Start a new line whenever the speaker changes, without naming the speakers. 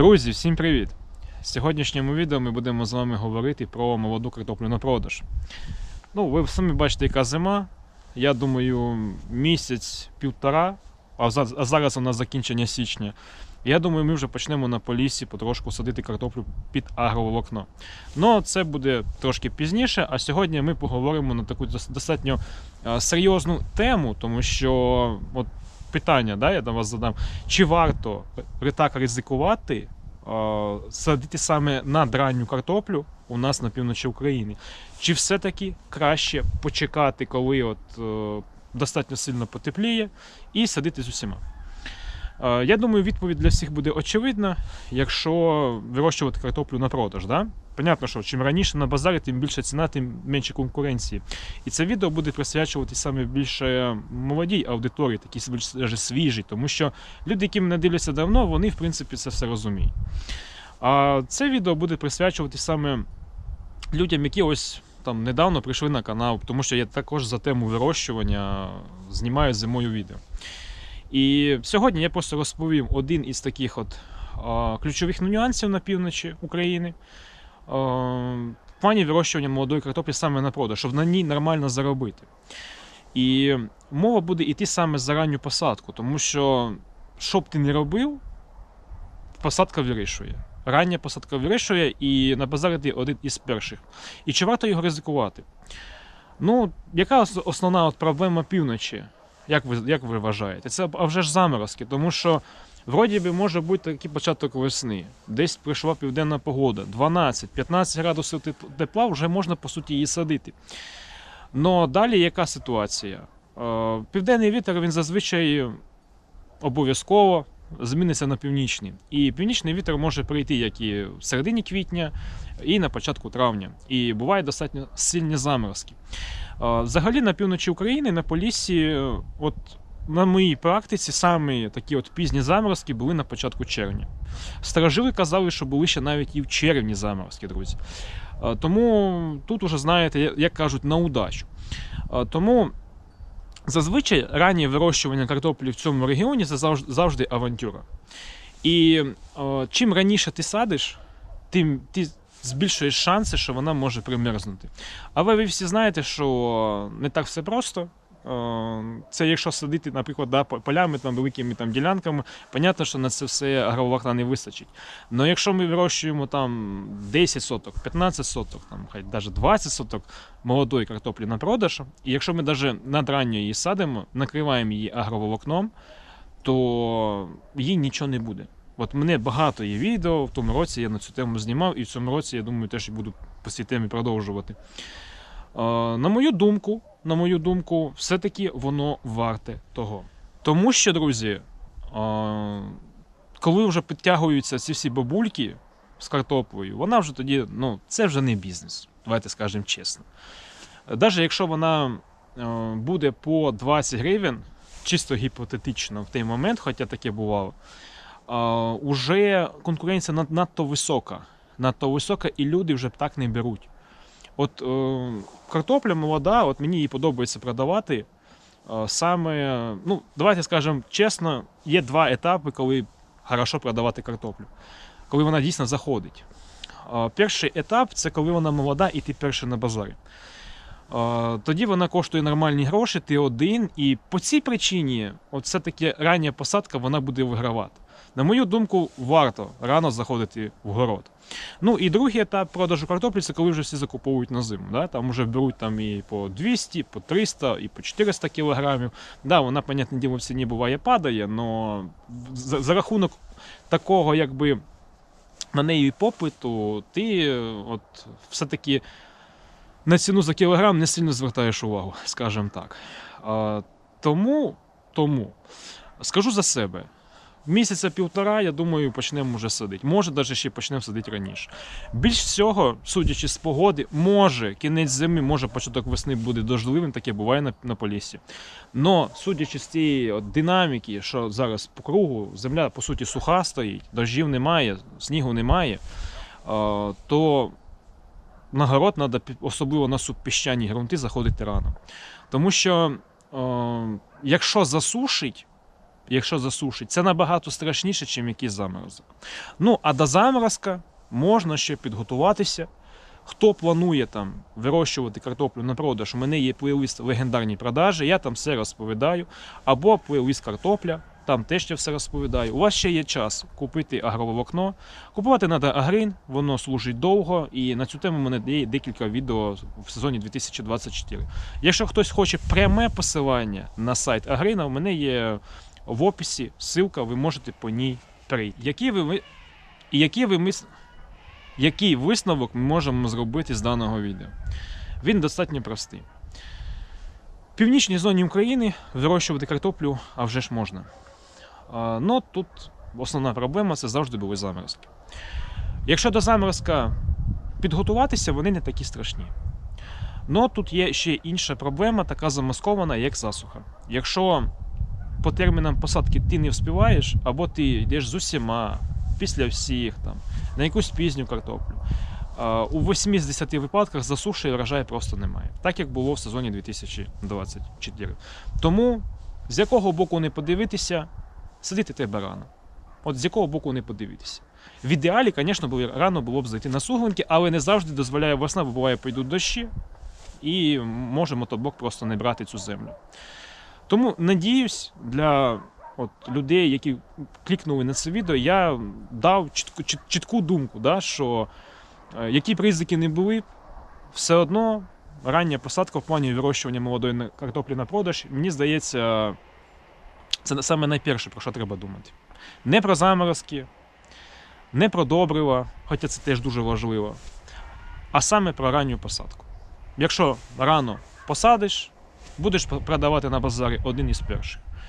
Друзі, всім привіт! В сьогоднішньому відео ми будемо з вами говорити про молоду картоплю на продаж. Ну, ви самі бачите, яка зима. Я думаю, місяць-півтора, а зараз у нас закінчення січня. Я думаю, ми вже почнемо на полісі потрошку садити картоплю під агроволокно. Ну, це буде трошки пізніше, а сьогодні ми поговоримо на таку достатньо серйозну тему, тому що от питання, да, я до вас задам. Чи варто так ризикувати, е, садити саме на дранню картоплю у нас на півночі України? Чи все-таки краще почекати, коли от, е, достатньо сильно потепліє, і садити з усіма? Е, Я думаю, відповідь для всіх буде очевидна, якщо вирощувати картоплю на продаж. Да? Понятно, що чим раніше на базарі, тим більша ціна, тим менше конкуренції. І це відео буде присвячуватись саме більше молодій аудиторії, такій більш даже свіжій, тому що люди, які мене дивляться давно, вони в принципі це все розуміють. А це відео буде присвячуватись саме людям, які ось там недавно прийшли на канал, тому що я також за тему вирощування знімаю зимою відео. І сьогодні я просто розповім один із таких от ключових нюансів на півночі України. В плані вирощування молодої картоплі саме на продаж, щоб на ній нормально заробити. І мова буде йти саме за ранню посадку, тому що, що б ти не робив, посадка вирішує. Рання посадка вирішує, і на базарі ти один із перших. І чи варто його ризикувати? Ну, яка основна от проблема півночі? Як ви, як ви вважаєте? Це а вже ж заморозки, тому що вроді би може бути такий початок весни. Десь прийшла південна погода, 12-15 градусів тепла, вже можна по суті її садити. Но далі яка ситуація? Е, Південний вітер він зазвичай обов'язково зміниться на північний. І північний вітер може прийти як і в середині квітня, і на початку травня. І бувають достатньо сильні заморозки. Взагалі на півночі України, на Поліссі, е, от на моїй практиці саме такі от пізні заморозки були на початку червня. Старожили казали, що були ще навіть і в червні заморозки, друзі. Тому тут уже знаєте, як- кажуть, на удачу. Тому зазвичай раннє вирощування картоплі в цьому регіоні це завжди, авантюра. І о, чим раніше ти садиш, тим ти збільшуєш шанси, що вона може примерзнути. Але ви всі знаєте, що не так все просто. Е, Це якщо садити, наприклад, да, по- полями там, великими там, ділянками, понятно, що на це все агроволокна не вистачить. Але якщо ми вирощуємо там 10 соток, 15 соток, там, хай навіть 20 соток молодої картоплі на продаж, і якщо ми навіть надранньо її садимо, накриваємо її агроволокном, то їй нічого не буде. От мене багато є відео, в тому році я на цю тему знімав, і в цьому році, я думаю, теж буду по цій темі продовжувати. Е, на мою думку, на мою думку, все-таки воно варте того. Тому що, друзі, коли вже підтягуються ці всі бабульки з картоплею, вона вже тоді, ну, це вже не бізнес. Давайте скажемо чесно. Навіть якщо вона буде по 20 гривень, чисто гіпотетично в той момент, хоча таке бувало, уже конкуренція надто висока. Надто висока, і люди вже так не беруть. От е, картопля молода, от мені її подобається продавати. Е, саме, ну, давайте скажемо чесно, є два етапи, коли хорошо продавати картоплю. Коли вона дійсно заходить. Е, перший етап це коли вона молода і ти перший на базарі. Е, Тоді вона коштує нормальні гроші, ти один, і по цій причині, от все-таки рання посадка вона буде вигравати. На мою думку, варто рано заходити в город. Ну і другий етап продажу картоплі це коли вже всі закуповують на зиму. Да? Там вже беруть там і по 200, по 300, і по 400 кілограмів. Да, вона, понятне діло, в ціні буває падає, але за, за рахунок такого, якби на неї попиту, ти от все-таки на ціну за кілограм не сильно звертаєш увагу, скажімо так. Тому, тому скажу за себе. Місяця півтора, я думаю, почнемо вже садити. Може, навіть ще почнемо садити раніше. Більш всього, судячи з погоди, може кінець зими, може початок весни буде дождливим, таке буває на, на полісі. Но судячи з цієї от динаміки, що зараз по кругу, земля по суті суха стоїть, дощів немає, снігу немає, то на город треба, особливо на субпіщані ґрунти, заходити рано. Тому що, якщо засушить, якщо засушить, це набагато страшніше, ніж якийсь заморозок. Ну, а до заморозка можна ще підготуватися. Хто планує там вирощувати картоплю на продаж, у мене є плейлист легендарні продажі, я там все розповідаю. Або плейлист картопля, там теж я все розповідаю. У вас ще є час купити агроволокно. Купувати треба агрин, воно служить довго, і на цю тему у мене є декілька відео в сезоні 2024. Якщо хтось хоче пряме посилання на сайт Агрина, у мене є в описі ссылка, ви можете по ній перейти. Які ви, які ви мис... який висновок ми можемо зробити з даного відео? Він достатньо простий. В північній зоні України вирощувати картоплю, а вже ж можна. Ну тут основна проблема це завжди були заморозки. Якщо до заморозка підготуватися, вони не такі страшні. Ну тут є ще інша проблема, така замаскована, як засуха. Якщо по термінам посадки ти не вспіваєш, або ти йдеш з усіма, після всіх, там, на якусь пізню картоплю. У 8 з 10 випадках засуші і врожаю просто немає, так як було в сезоні 2024. Тому з якого боку не подивитися, сидити треба рано. От з якого боку не подивитися. В ідеалі, звісно, рано було б зайти на суглинки, але не завжди дозволяє весна, бо буває, пойдуть дощі, і може мотоблок просто не брати цю землю. Тому надіюсь, для от, людей, які клікнули на це відео, я дав чітку, чіт- чітку думку, да, що е, які б ризики не були, все одно рання посадка в плані вирощування молодої картоплі на продаж, мені здається, це саме найперше, про що треба думати. Не про заморозки, не про добрива, хоча це теж дуже важливо, а саме про ранню посадку. Якщо рано посадиш, будеш продавати на базарі один із перших.